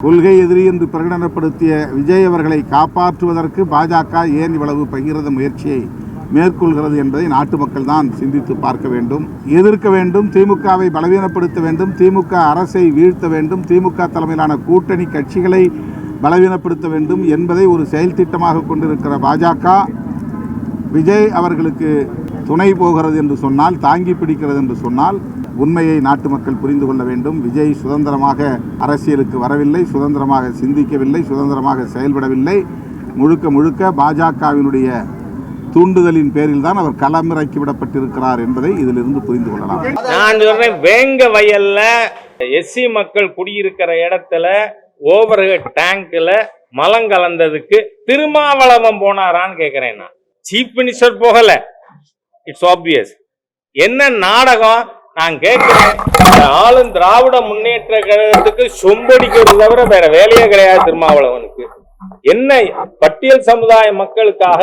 கொள்கை எதிரி என்று பிரகடனப்படுத்திய விஜய் அவர்களை காப்பாற்றுவதற்கு பாஜக ஏன் இவ்வளவு பகிரத முயற்சியை மேற்கொள்கிறது என்பதை நாட்டு மக்கள் தான் சிந்தித்து பார்க்க வேண்டும் எதிர்க்க வேண்டும் திமுகவை பலவீனப்படுத்த வேண்டும் திமுக அரசை வீழ்த்த வேண்டும் திமுக தலைமையிலான கூட்டணி கட்சிகளை பலவீனப்படுத்த வேண்டும் என்பதை ஒரு செயல் திட்டமாக கொண்டிருக்கிற பாஜக விஜய் அவர்களுக்கு துணை போகிறது என்று சொன்னால் தாங்கி பிடிக்கிறது என்று சொன்னால் உண்மையை நாட்டு மக்கள் புரிந்து கொள்ள வேண்டும். விஜய் சுதந்திரமாக அரசியலுக்கு வரவில்லை சுதந்திரமாக சிந்திக்கவில்லை சுதந்திரமாக செயல்படவில்லை. முழுக்க முழுக்க பாஜகவினுடைய தூண்டுதலின் பேரில் தான் அவர் களமிறக்கி விடப்பட்டிருக்கிறார் என்பதை இதிலிருந்து புரிந்து கொள்ளலாம். நான் சொல்றேன் வேங்க வயல்ல எஸ்சி மக்கள் குடியிருக்கிற இடத்துல ஓவர் டேங்க்ல மலம் கலந்ததுக்கு திருமாவளவம் போனாரான்னு கேட்கிறேன் நான். சீஃப் மினிஸ்டர் போகல. இட்ஸ் ஆப்வியஸ் என்ன நாடகம்? நான் கேட்கிறேன். ஆளும் திராவிட முன்னேற்ற கழகத்துக்கு சொம்படிக்கிறது தவிர வேற வேலையே கிடையாது திருமாவளவனுக்கு. என்ன பட்டியல் சமுதாய மக்களுக்காக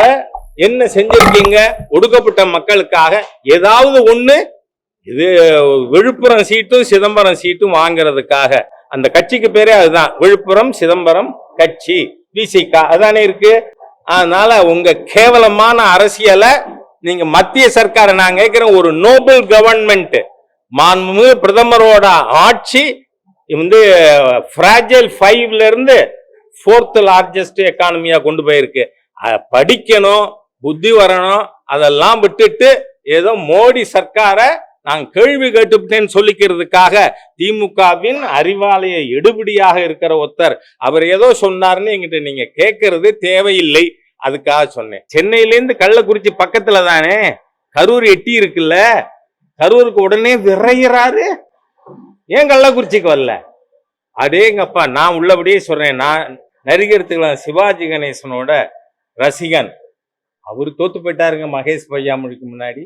என்ன செஞ்சிருக்கீங்க? ஒடுக்கப்பட்ட மக்களுக்காக ஏதாவது ஒண்ணு? இது விழுப்புரம் சீட்டும் சிதம்பரம் சீட்டும் வாங்குறதுக்காக. அந்த கட்சிக்கு பேரே அதுதான். விழுப்புரம் சிதம்பரம் கட்சி விசிகா அதானே இருக்கு? அதனால உங்க கேவலமான அரசியலை நீங்க மத்திய சர்க்காரை நான் கேட்கிறேன் ஒரு நோபல் கவர்மெண்ட் மாண்புமிகு பிரதமரோட ஆட்சி வந்து ஃப்ராஜைல் ஃபைவ்ல இருந்து ஃபோர்த் லார்ஜஸ்ட் எக்கானமியா கொண்டு போயிருக்கு. அதை படிக்கணும் புத்தி வரணும் அதெல்லாம் விட்டுட்டு ஏதோ மோடி சர்க்காரை நான் கேள்வி கேட்டுவிட்டேன்னு சொல்லிக்கிறதுக்காக திமுகவின் அறிவாலய எடுபடியாக இருக்கிற ஒருத்தர். அவர் ஏதோ சொன்னார்னு எங்கிட்ட நீங்க கேட்கறது தேவையில்லை. அதுக்காக சொன்னேன். சென்னையிலேருந்து கள்ளக்குறிச்சி பக்கத்துல தானே? கரூர் எட்டி இருக்குல்ல? கரூருக்கு உடனே விரைகிறாரு ஏன் கள்ளக்குறிச்சிக்கு வரல? அடேங்கப்பா நான் உள்ளபடியே சொல்றேன். நான் நடிகர் திலகம் சிவாஜி கணேசனோட ரசிகன். அவர் தோத்து போயிட்டாருங்க மகேஷ் பையாமொழிக்கு முன்னாடி.